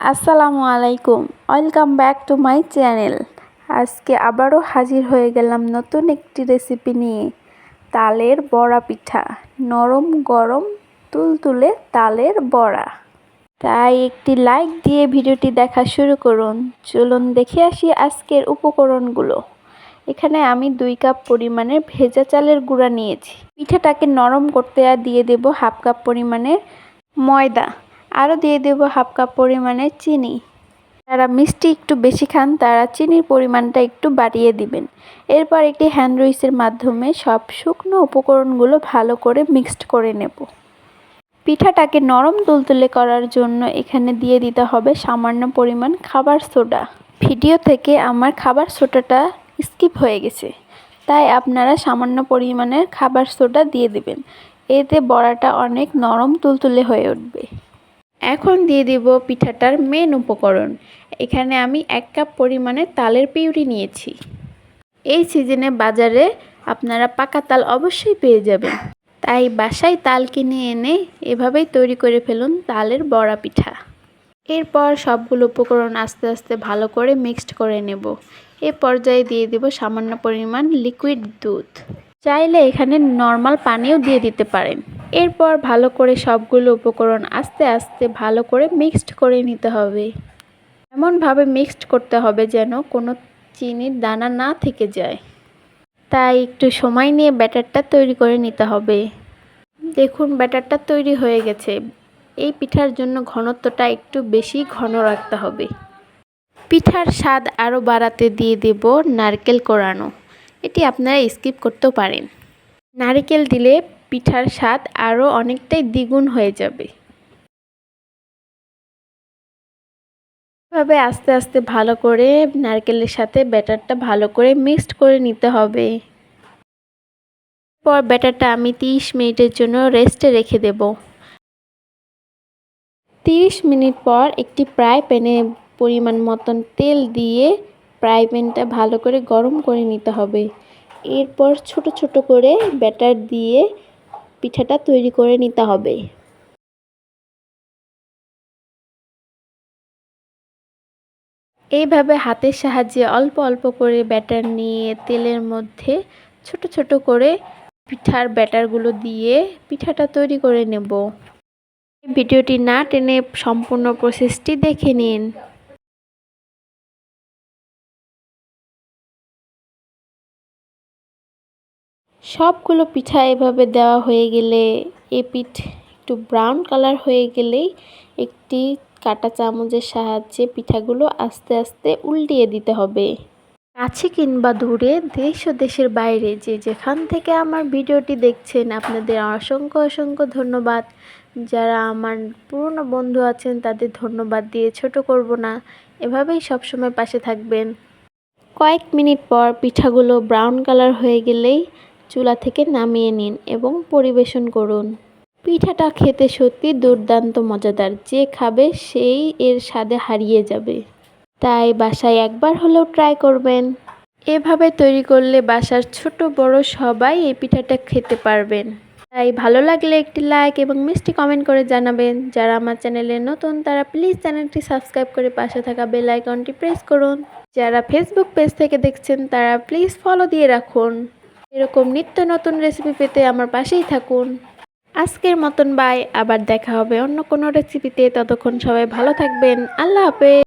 আসসালামু আলাইকুম। Welcome back to my channel আজকে আবারও হাজির হয়ে গেলাম নতুন একটি রেসিপি নিয়ে। তালের বড়া পিঠা। নরম গরম তুলতুলে তালের বড়া। তাই একটি লাইক দিয়ে ভিডিওটি দেখা শুরু করুন। চলুন দেখে আসি আজকের উপকরণগুলো। এখানে আমি দুই কাপ পরিমাণের ভেজা চালের গুঁড়া নিয়েছি। পিঠাটাকে নরম করতে দিয়ে দেব হাফ কাপ পরিমাণের ময়দা। আরও দিয়ে দেব হাফ কাপ পরিমাণে চিনি। যারা মিষ্টি একটু বেশি খান, তারা চিনির পরিমাণটা একটু বাড়িয়ে দিবেন। এরপর একটি হ্যান্ড রুইসের মাধ্যমে সব শুকনো উপকরণগুলো ভালো করে মিক্সড করে নেব। পিঠাটাকে নরম তুলতুলে করার জন্য এখানে দিয়ে দিতে হবে সামান্য পরিমাণ খাবার সোডা। ভিডিও থেকে আমার খাবার সোডাটা স্কিপ হয়ে গেছে, তাই আপনারা সামান্য পরিমাণের খাবার সোডা দিয়ে দিবেন। এতে বড়াটা অনেক নরম তুলতুলে হয়ে উঠবে। এখন দিয়ে দিব পিঠাটার মেন উপকরণ। এখানে আমি এক কাপ পরিমাণে তালের পিউরি নিয়েছি। এই সিজনে বাজারে আপনারা পাকা তাল অবশ্যই পেয়ে যাবেন। তাই বাসায় তাল কিনে এনে এভাবেই তৈরি করে ফেলুন তালের বড়া পিঠা। এরপর সবগুলো উপকরণ আস্তে আস্তে ভালো করে মিক্সড করে নেব। এ পর্যায়ে দিয়ে দেব সামান্য পরিমাণ লিকুইড দুধ। চাইলে এখানে নর্মাল পানিও দিয়ে দিতে পারেন। এরপর ভালো করে সবগুলো উপকরণ আস্তে আস্তে ভালো করে মিক্সড করে নিতে হবে। এমনভাবে মিক্সড করতে হবে যেন কোনো চিনির দানা না থেকে যায়। তাই একটু সময় নিয়ে ব্যাটারটা তৈরি করে নিতে হবে। দেখুন, ব্যাটারটা তৈরি হয়ে গেছে। এই পিঠার জন্য ঘনত্বটা একটু বেশি ঘন রাখতে হবে। পিঠার স্বাদ আরও বাড়াতে দিয়ে দেব নারকেল কোরানো। এটি আপনারা স্কিপ করতেও পারেন। নারকেল দিলে পিঠার স্বাদ আরও অনেকটাই দ্বিগুণ হয়ে যাবে। এভাবে আস্তে আস্তে ভালো করে নারকেলের সাথে ব্যাটারটা ভালো করে মিক্সড করে নিতে হবে। পর ব্যাটারটা আমি 30 মিনিটের জন্য রেস্টে রেখে দেব। 30 মিনিট পর একটি প্রায় প্যানে পরিমাণ মতন তেল দিয়ে ফ্রাই প্যানটা ভালো করে গরম করে নিতে হবে। এরপর ছোট ছোট করে ব্যাটার দিয়ে পিঠাটা তৈরি করে নিতে হবে। এইভাবে হাতের সাহায্যে অল্প অল্প করে ব্যাটার নিয়ে তেলের মধ্যে ছোট ছোট করে পিঠার ব্যাটারগুলো দিয়ে পিঠাটা তৈরি করে নেব। ভিডিওটি না টেনে সম্পূর্ণ প্রসেসটি দেখে নিন। সবগুলো পিঠা এভাবে দেওয়া হয়ে গেলে, এ পিঠ একটু ব্রাউন কালার হয়ে গেলেই একটি কাটা চামচের সাহায্যে পিঠাগুলো আস্তে আস্তে উল্টিয়ে দিতে হবে। কাছে কিংবা দূরে দেশ ও দেশের বাইরে যে যেখান থেকে আমার ভিডিওটি দেখছেন, আপনাদের অসংখ্য অসংখ্য ধন্যবাদ। যারা আমার পুরনো বন্ধু আছেন, তাদের ধন্যবাদ দিয়ে ছোট করব না, এভাবেই সবসময় পাশে থাকবেন। কয়েক মিনিট পর পিঠাগুলো ব্রাউন কালার হয়ে গেলেই চুলা থেকে নামিয়ে নিন এবং পরিবেশন করুন। পিঠাটা খেতে সত্যি দুর্দান্ত মজাদার। যে খাবে সেই এর স্বাদে হারিয়ে যাবে। তাই বাসায় একবার হলেও ট্রাই করবেন। এভাবে তৈরি করলে বাসার ছোট বড় সবাই এই পিঠাটা খেতে পারবেন। তাই ভালো লাগলে একটি লাইক এবং মিষ্টি কমেন্ট করে জানাবেন। যারা আমার চ্যানেলে নতুন, তারা প্লিজ চ্যানেলটি সাবস্ক্রাইব করে পাশে থাকা বেল আইকনটি প্রেস করুন। যারা ফেসবুক পেজ থেকে দেখছেন, তারা প্লিজ ফলো দিয়ে রাখুন। এরকম নিত্য নতুন রেসিপি পেতে আমার পাশেই থাকুন। আজকের মতন বাই আবার দেখা হবে অন্য কোনো রেসিপিতে ততক্ষণ সবাই ভালো থাকবেন। আল্লাহ হাফেজ।